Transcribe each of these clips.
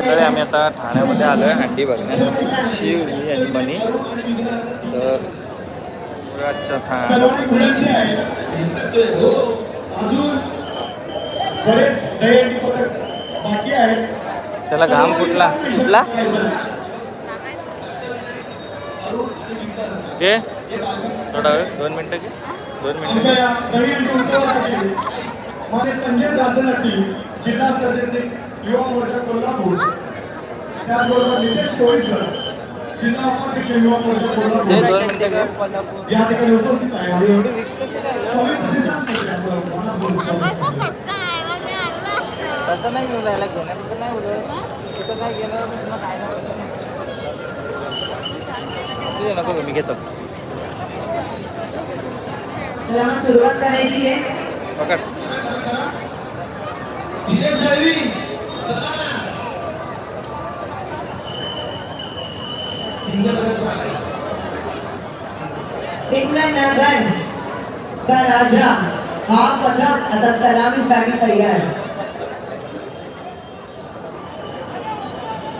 तर आम्ही आता ठाण्यामध्ये आलो आहे हंडी बघण्यासाठी. शिव मी आणि मनी. तर आहेत त्याला घाम फुटला. फुटला? घे. थोडा वेळ दोन मिनटं घे. दोन मिनटं माझे संजय दासनट्टी जिल्हा सरचिटणीस युवा मोर्चा कोल्हापूर. त्याचबरोबर नितेश कोळी सर जिल्हा उपाध्यक्ष युवा मोर्चा कोल्हापूर. घे या ठिकाणी उपस्थित आहे. स्वामी प्रतिष्ठान करते आपलं. तसं नाही बोलायला घेण्याचं नाही बोलत तिथं काय गेलं तुला काय नाही नको मी घेतो. तर आम्हाला सुरुवात करायची आहे. पकड. सिंगनगर चा राजा हा पथक आता सलामीसाठी तयार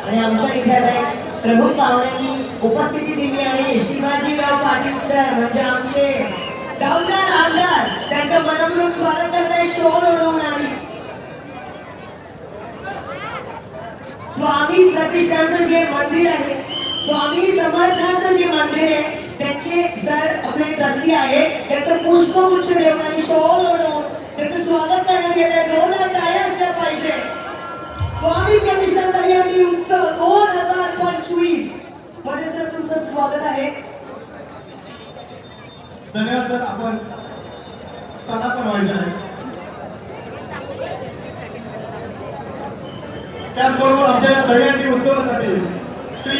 आणि आमच्या इथे आता प्रमुख पाहुण्यांनी उपस्थिती दिली आणि शिवाजीराव पाटील सर म्हणजे आमचे गावदार आमदार त्यांचं मनपूर्वक स्वागत करत आहे शोर उडवून आणि स्वामी प्रतिष्ठानचं जे मंदिर आहे स्वामी समर्थांचं जे मंदिर आहे त्यांचे सर आपले ट्रस्टी आहे त्याचं पुष्पगुच्छ देऊन आणि शोल ओढवून त्याचं स्वागत करण्यात येत आहे. जोरदार टाळ्या असल्या पाहिजे. स्वामी प्रतिष्ठान दर्यानी उत्सव दोन हजार पंचवीसमध्ये सर तुमचं स्वागत आहे. धन्यवाद सर आपण स्थानापन्न व्हायचं आहे त्याचबरोबर आमच्या या दहीहंडी उत्सवासाठी श्री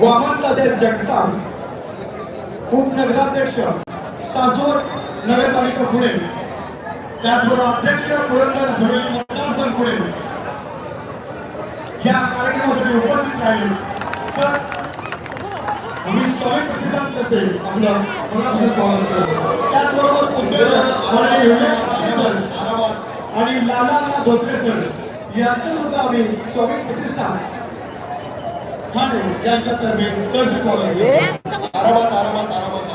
वामनदादेव जगताप उपनगराध्यक्ष सासवड नगरपालिका पुणे त्याचबरोबर अध्यक्ष पुरंदर हवेली मतदारसंघ पुणे या कार्यक्रमासाठी उपस्थित राहिले तर आम्ही स्वामी प्रतिष्ठान तर्फे आपलं मनापासून स्वागत करतो त्याचबरोबर उद्योजक वर्णी हेमंत सर आणि लाला धोत्रे सर यांचं सुद्धा आम्ही स्वामी प्रतिष्ठान ठाणे यांच्यातर्फे सहर्ष स्वागत आरामात आरामात आरामात